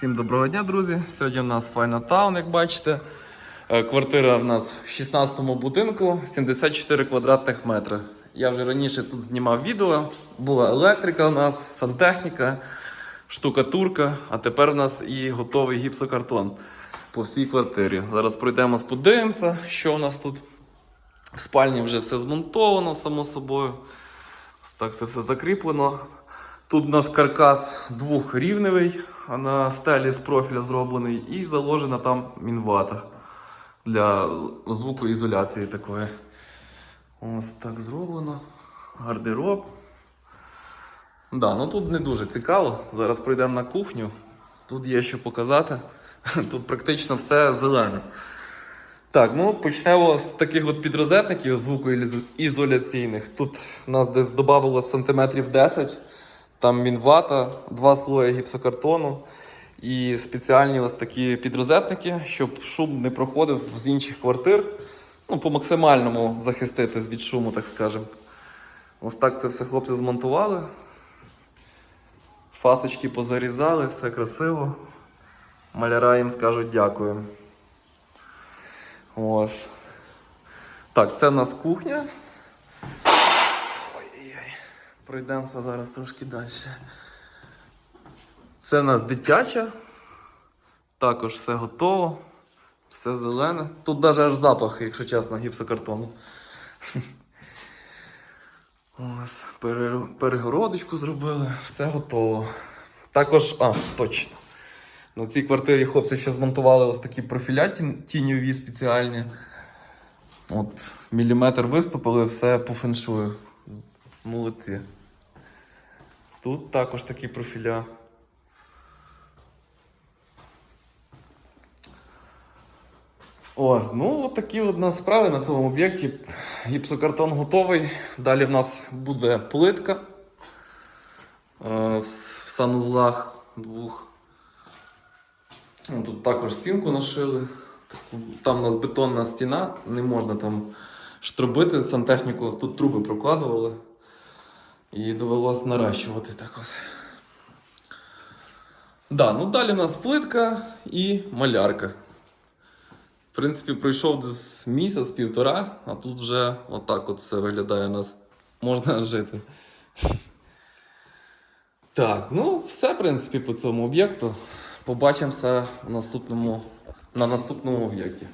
Всім доброго дня, друзі. Сьогодні у нас Файна Таун, як бачите. Е, Квартира в нас в 16-му будинку, 74 квадратних метри. Я вже раніше тут знімав відео. Була електрика у нас, сантехніка, штукатурка, а тепер у нас і готовий гіпсокартон по всій квартирі. Зараз пройдемо, подивимося, що у нас тут. В спальні вже все змонтовано, само собою. Так це все закріплено. Тут у нас каркас двохрівневий, на стелі з профіля зроблений, і заложена там мінвата для звукоізоляції такої. Ось так зроблено. Гардероб. Да, ну тут не дуже цікаво. Зараз пройдемо на кухню. Тут є що показати. Тут практично все зелене. Так, ну почнемо з таких от підрозетників звукоізоляційних. Тут нас десь додавалося сантиметрів 10. Там мінвата, два слої гіпсокартону і спеціальні ось такі підрозетники, щоб шум не проходив з інших квартир. Ну, по максимальному захистити від шуму, так скажемо. Ось так це все хлопці змонтували. Фасочки позарізали, все красиво. Маляра їм скажуть дякую. Ось. Так, це в нас кухня. Пройдемося зараз трошки далі. Це у нас дитяча. Також все готово. Все зелене. Тут навіть аж запах, якщо чесно, гіпсокартону. Перегородочку зробили, все готово. Також, а, точно. На цій квартирі хлопці ще змонтували ось такі профіля тіньові спеціальні. От, міліметр виступили, все по феншую. Молодці. Тут також такі профіля. Ось, ну такі от нас справи на цьому об'єкті. Гіпсокартон готовий. Далі в нас буде плитка е, в санузлах двох. Ну, Тут також стінку нашили. Там у нас бетонна стіна, не можна там штробити сантехніку, тут труби прокладували. І довелося наращувати так от. Да, ну далі у нас плитка і малярка. В принципі, пройшов десь місяць-півтора, а тут вже отак от все виглядає у нас. Можна жити. Так, ну все, в принципі, по цьому об'єкту. Побачимося в наступному, на наступному об'єкті.